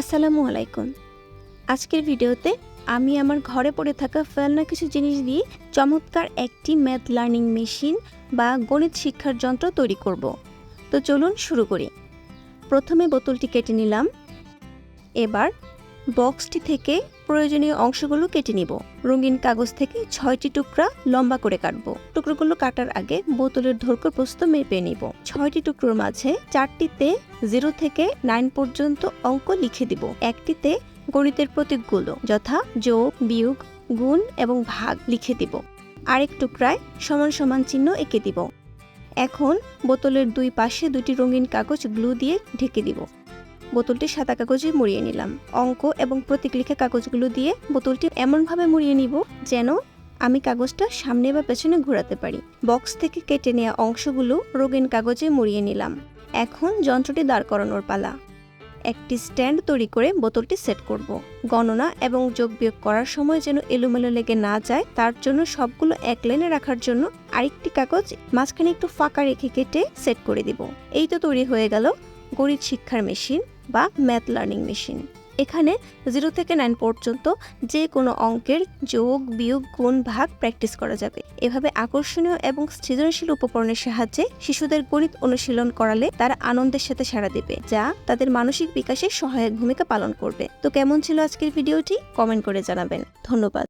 আসসালামু আলাইকুম। আজকের ভিডিওতে আমি আমার ঘরে পড়ে থাকা ফেলনা কিছু জিনিস দিয়ে চমৎকার একটি ম্যাথ লার্নিং মেশিন বা গণিত শিক্ষার যন্ত্র তৈরি করব। তো চলুন শুরু করি। প্রথমে বোতলটি কেটে নিলাম। এবার বক্সটি থেকে প্রয়োজনীয় অংশগুলো কেটে নিব। রঙিন কাগজ থেকে ছয়টি টুকরা লম্বা করে কাটবো। টুকরোগুলো কাটার আগে বোতলের দৈর্ঘ্য প্রস্তুত মেপে নিব। ছয়টি টুকরোর মাঝে চারটিতে জিরো থেকে নাইন পর্যন্ত অঙ্ক লিখে দিব। একটিতে গণিতের প্রতীকগুলো যথা, যোগ, বিয়োগ, গুণ এবং ভাগ লিখে দিব। আরেক টুকরায় সমান সমান চিহ্ন এঁকে দিব। এখন বোতলের দুই পাশে দুটি রঙিন কাগজ গ্লু দিয়ে ঢেকে দিব। বোতলটি সাদা কাগজে মুড়িয়ে নিলাম। অঙ্ক এবং প্রতীক লিখে কাগজগুলো দিয়ে বোতলটি এমনভাবে মুড়িয়ে নিব যেন আমি কাগজটা সামনে বা পেছনে ঘোরাতে পারি। বক্স থেকে কেটে নেওয়া অংশগুলো রঙিন কাগজে মুড়িয়ে নিলাম। এখন যন্ত্রটি দাঁড় করানোর পালা। একটি স্ট্যান্ড তৈরি করে বোতলটি সেট করব। গণনা এবং যোগ বিয়োগ করার সময় যেন এলোমেলো লেগে না যায়, তার জন্য সবগুলো এক লাইনে রাখার জন্য আরেকটি কাগজ মাঝখানে একটু ফাঁকা রেখে কেটে সেট করে দিব। এই তো তৈরি হয়ে গেল গরিব শিক্ষার মেশিন। বা ম্যাথ লার্নিং মেশিন এখানে জিরো থেকে নাইন পর্যন্ত যে কোনো অঙ্কের যোগ, বিয়োগ, গুণ, ভাগ প্র্যাকটিস করা যাবে। এভাবে আকর্ষণীয় এবং সৃজনশীল উপকরণের সাহায্যে শিশুদের গণিত অনুশীলন করালে তারা আনন্দের সাথে সাড়া দেবে, যা তাদের মানসিক বিকাশে সহায়ক ভূমিকা পালন করবে। তো কেমন ছিল আজকের ভিডিওটি? কমেন্ট করে জানাবেন। ধন্যবাদ।